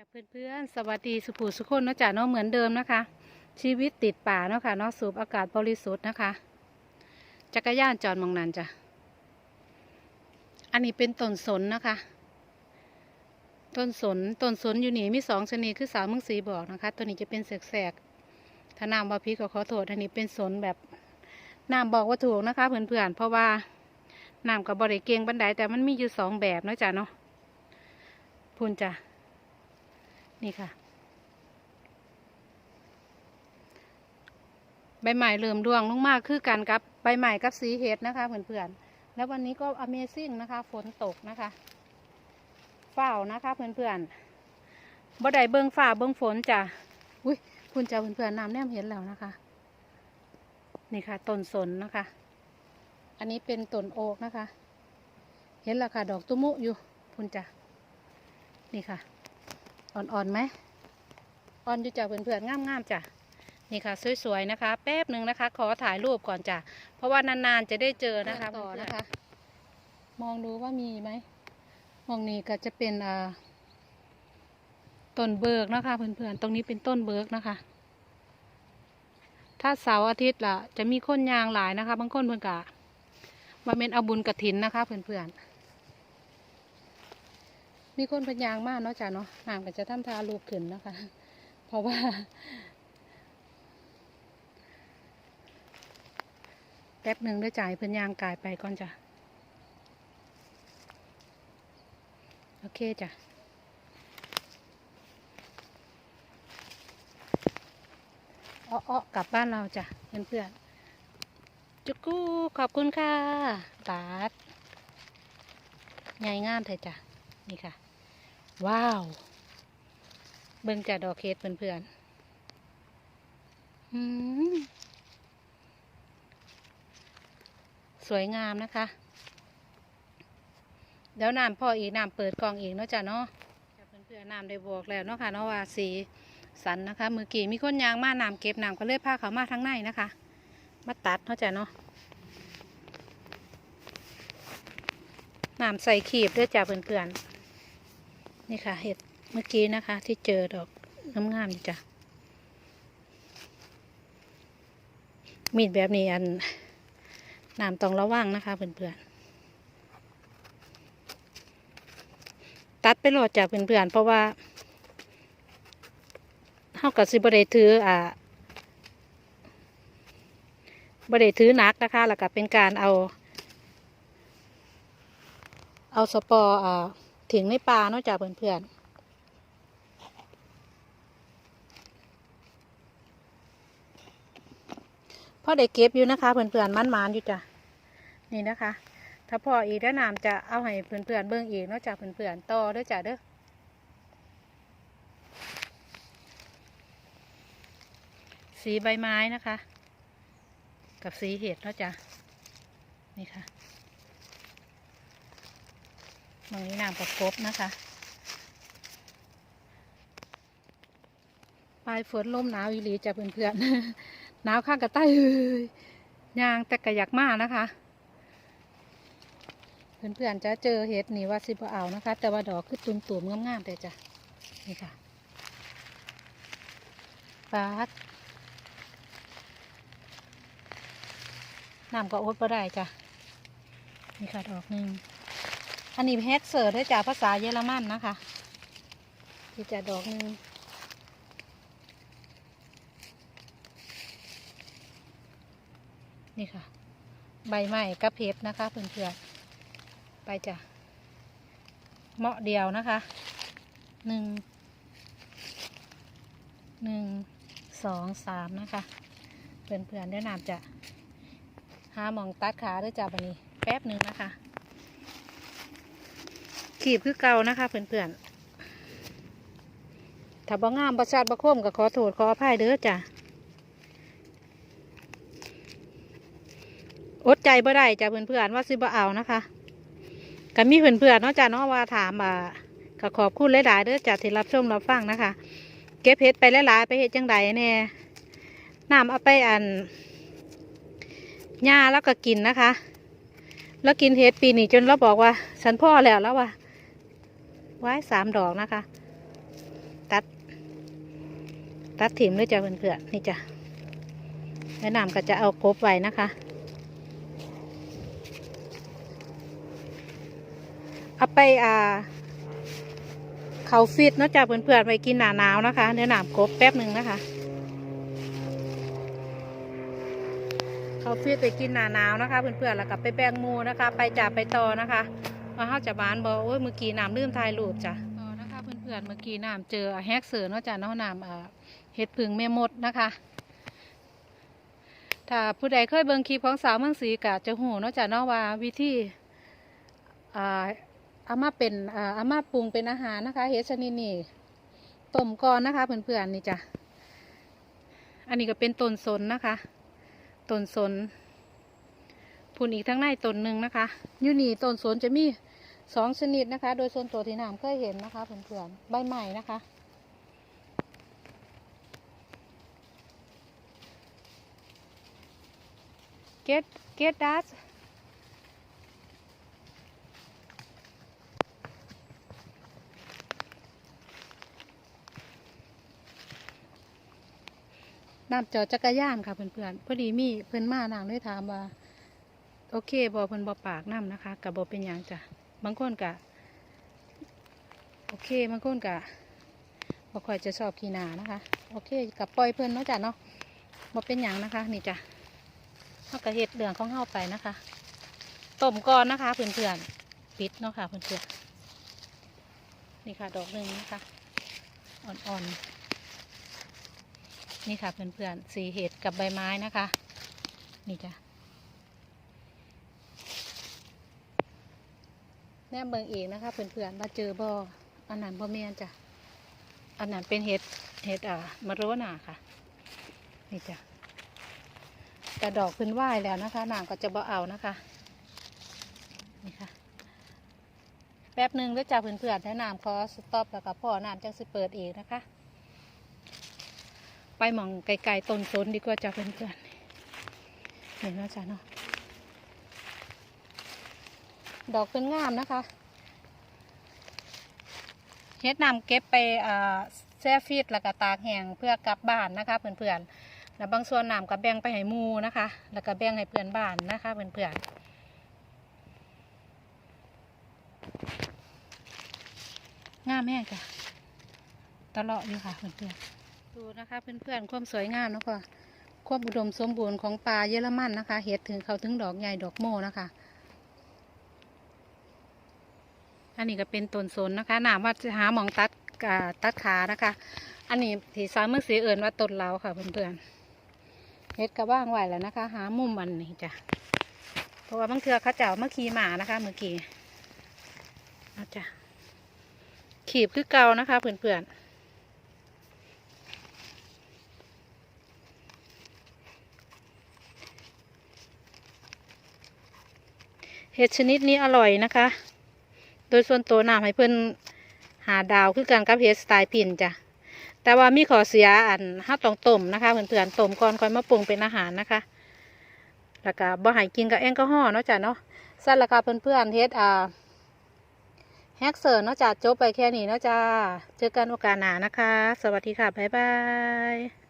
จ้ะเพื่อนๆสวัสดีสุภูสุคนนะจ้ะเนาะเหมือนเดิมนะคะ ชีวิตติดป่าเนาะค่ะเนาะสูบอากาศบริสุทธิ์นะคะ จักรยานจอดมองนันจ้ะอันนี้เป็นต้นสนนะคะ ต้นสนต้นสนอยู่นี่มีสองชนิดคือสาวมึงสีบอกนะคะ ตัวนี้จะเป็นแสกๆถ้านามบาพีก็ขอโทษอันนี้เป็นสนแบบนามบอกว่าถูกนะคะเพื่อนๆเพราะว่านามกับบริเกงบันไดแต่มันมีอยู่สองแบบเนาะจ้ะเนาะพูนจ้ะ นี่ค่ะ ใบใหม่เริ่มร่วงลงมากคือกันกับใบใหม่กับสีเห็ดนะคะเพื่อนๆ แล้ววันนี้ก็ Amazing นะคะ ฝนตกนะคะฝ้าวนะคะเพื่อนๆบ่ได้เบิ้งฝ้าเบิ้งฝนจ้ะอุ้ยคุณจ้าเพื่อนๆน้ำแนมเห็นแล้วนะคะ นี่ค่ะต้นสนนะคะ อันนี้เป็นต้นโอกนะคะ เห็นแล้วค่ะดอกตุ้มุอยู่คุณจ้ะนี่ค่ะ อ่อนๆไหมอ่อนอยู่จ้ะเพื่อนๆงามๆจ้ะนี่ค่ะสวยๆนะคะ แป๊บหนึ่งนะคะ ขอถ่ายรูปก่อนจ้ะเพราะว่านานๆจะได้เจอนะคะต่อนะคะ มองดูว่ามีไหมมองนี้ก็จะเป็นอ่าต้นเบิกนะคะเพื่อนๆตรงนี้เป็นต้นเบิกนะคะ ถ้าเสาร์อาทิตย์ล่ะ จะมีคนยางหลายนะคะ บางคนเพื่อนกะมาเป็นเอาบุญกระถินนะคะ เพื่อนๆ มีคนเป็นยางมากเนาะจ้ะเนาะน้ำก็จะทำทาลูกขึ้นนะคะ เพราะว่า แป๊บหนึ่งด้วยจ่ายเพิ่นยางกายไปก่อนจ้ะ โอเคจ้ะอ้ออ้อกลับบ้านเราจ้ะเพื่อนเพื่อนๆจุกกู้ขอบคุณค่ะบาทใหญ่งามเถอะจ้ะ นี่ค่ะ ว้าว เบิ่งจากดอกเคสเพื่อนๆอืสวยงามนะคะ เดี๋ยวน้ำพออีกน้ำเปิดกล่องอีกเนาะจ้ะเนาะจ้ะเพื่อนๆน้ำได้บอกแล้วเนาะค่ะเนาะว่าสีสันนะคะ มือกี่มีคนยางมาน้ำเก็บน้ำก็เลยพาเขามาทั้งในนะคะ มาตัดเนาะจ้ะเนาะน้ำใส่ขีบด้วยจ้ะเพื่อนๆ นี่ค่ะ เห็ดเมื่อกี้นะคะ ที่เจอดอกงามๆจ้ะมีดแบบนี้อันน้ำต้องระวังนะคะเพื่อนๆตัดไปโหลดจากเพื่อนๆเพราะว่าเท่ากับสิบได้ถืออ่าบได้ถือนักนะคะ แล้วก็เป็นการเอา เอาสปอร์อ่า ถึงในปลาเนอกจากเพื่อนๆพ่อได้เก็บอยู่นะคะเพื่อนๆมันมานอยู่จ้ะนี่นะคะ ถ้าพออีกแล้วน้ำจะเอาให้เพื่อนๆเบิ่งอีกนอกจากเพื่อนๆต่อเด้อจ้ะเด้อสีใบไม้นะคะ กับสีเห็ดเนาะจ้ะนี่ค่ะ ตรงนี้น้ำประกบนะคะปลายฝนลมหนาวอีหลีจ้ะเพื่อนๆหนาวข้างกระต่ายเอ้ยยางแต่กระยักมากนะคะ เพื่อนๆจะเจอเห็ดนี่ว่าสิบเอานะคะ แต่ว่าดอกคือตุ่มตุ่มๆงามๆแต่จ้ะนี่ค่ะปาดน้ำก็อดบ่ได้จ้ะนี่ค่ะดอกหนึ่ง อันนี้แฮกเซอร์ด้วยจ้ะภาษาเยอรมันนะคะที่จะดอกนึ่งนี่ค่ะ ใบไม้กับเพชรนะคะเพื่อนๆไปจ้ะเหมาะเดียวนะคะหนึ่งหนึ่งสองสามนะคะเพื่อนๆได้นำจะหาหมองตัดขาด้วยจ้ะบันนี้แป๊บหนึ่งนะคะ ขีบคือเก่านะคะเพื่อนๆถ้าบ่งามประชาดประโคมก็ขอโทษขออภัยเด้อจ้ะอดใจบ่ได้จ้ะเพื่อนๆว่าสิบ่เอานะคะก็มีเพื่อนๆเนาะจ้ะเนาะว่าถามอ่าก็ขอบคุณหลายๆเด้อจ้ะที่รับชมรับฟังนะคะ เก็บเห็ดไปหลายๆไปเห็ดจังใดแน่น้ำเอาไปอันหญ้าแล้วก็กินนะคะ แล้วกินเห็ดปีนี้จนเราบอกว่า ฉันพ่อแล้วแล้วว่า ไว้สามดอกนะคะ ตัด ตัดถิ่มเลยจ้ะเพื่อนๆนี่จ้ะแม่น้ำก็จะเอากบไว้นะคะ เอาไปอ่าเขาฟิตนอกจากเพื่อนๆไปกินหนาหนาวนะคะ เนื้อหนามกบแป๊บหนึ่งนะคะ เขาฟิตไปกินหนาหนาวนะคะเพื่อนๆแล้วก็ไปแบ่งมูนะคะ ไปจ่าไปตอนะคะ มาเข้าจากบ้านบอกโอ้ยเมื่อกี้น้ำลืมถ่ายรูปจ้ะต่อนะคะเพื่อนๆเมื่อกี้น้ำเจอแฮกเสือเนอกจากน้องน้ำเห็ดผึ่งแม่มดนะคะถ้าผู้ใดเคยเบิ่งคลิปของสาวเมืองศรีกะจะหูเนอกจากเนอกว่าวิธีอาเอามาเป็นอาเอามาปรุงเป็นอาหารนะคะเฮชนิดนี้ต้มก่อนนะคะเพื่อนๆนี่จ้ะอันนี้ก็เป็นต้นสนนะคะต้นสนพูนอีกทั้งในต้นหนึ่งนะคะยูนี่ต้นสนจะมี สองชนิดนะคะ โดยส่วนตัวที่น้ำเคยเห็นนะคะเพื่อนๆใบใหม่นะคะ get get that น้ำจอจักรยานค่ะเพื่อนๆพอดีมีเพื่อนมานางเลยถามว่า โอเคบอเพื่อนบอปากน้ำนะคะกับบอเป็นหยังจ้ะ บางคนกะโอเคบางคนกะบอค่อยจะชอบขีนานะคะ โอเคกับปล่อยเพื่อนเนาะจ้ะเนาะบอเป็นหยังนะคะ นี่จ้ะเขากระเห็ดเหลืองของเฮาไปนะคะต้มก่อนนะคะเพื่อนๆปิดเนาะค่ะเพื่อนๆนี่ค่ะ ดอกหนึ่งนะคะอ่อนๆนี่ค่ะเพื่อนๆสีเห็ดกับใบไม้นะคะ นี่จ้ะ แนมเบิงเองนะคะเพื่อนๆมาเจอบออันนั้นบ่เมียนจ้ะอันนั้นเป็นเห็ดเห็ดอ่ามะโรนาค่ะ นี่จ้ะกระดอกพื้นไหวแล้วนะคะนางก็จะบ่เอานะคะนี่ค่ะแป๊บหนึ่งแล้วจ้ะเพื่อนๆแนะนำขอสต็อปแล้วก็พ่อน้ำจังสิเปิดเองนะคะ ไปมองไกลๆต้นสนดีกว่าจ้ะเพื่อนๆเห็นแล้วจ้ะเนาะ ดอกเป็นงามนะคะ เฮ็ดนำเก็บไปแช่ฟีดแล้วก็ตากแห้งเพื่อกลับบ้านนะคะเพื่อนๆแล้วบางส่วนนำก็แบ่งไปให้มูนะคะ แล้วก็แบ่งให้เพื่อนบ้านนะคะเพื่อนๆงามแม่จ้ะตลอดอยู่ค่ะเพื่อนๆดูนะคะเพื่อนๆความสวยงามนาะค่ะความอุดมสมบูรณ์ของปลาเยอรมันนะคะ เห็ดถึงเขาถึงดอกใหญ่ดอกโมนะคะ อั นนี้ก็เป็นต้นสนนะคะหนามว่าจะหาหมองตัดตัดขานะคะ อันนี้ที่สามมือสีเอิญว่าต้นเราค่ะเพื่อนๆเห็ดกระว่างไหวแล้วนะคะ หามุมมันนี่จ้ะเพราะว่าบางเทือเขาเจ้าเมาขี่หมานะคะเมื่อกี้นะจ้ะขีบคือเก่านะคะเพื่อนๆเห็ดชนิดนี้อร่อยนะคะ โดยส่วนตัวน้ำให้เพื่อนหาดาวคือกันกับเห็ดสไตล์พินจ้ะแต่ว่ามีขอเสียอันห้าตองต้มนะคะเพื่อนๆต้มก่อนค่อยมาปรุงเป็นอาหารนะคะแล้วก็บ่หายกินกับแอลกอฮอล์เนาะจ้ะเนาะสั้นราคาเพื่อนๆเฮ็ดอ่าแฮกเซอร์เนาะจ้ะจบไปแค่นี้เนาะจ้าเจอกันโอกาสหน้านะคะ สวัสดีค่ะ บ๊ายบาย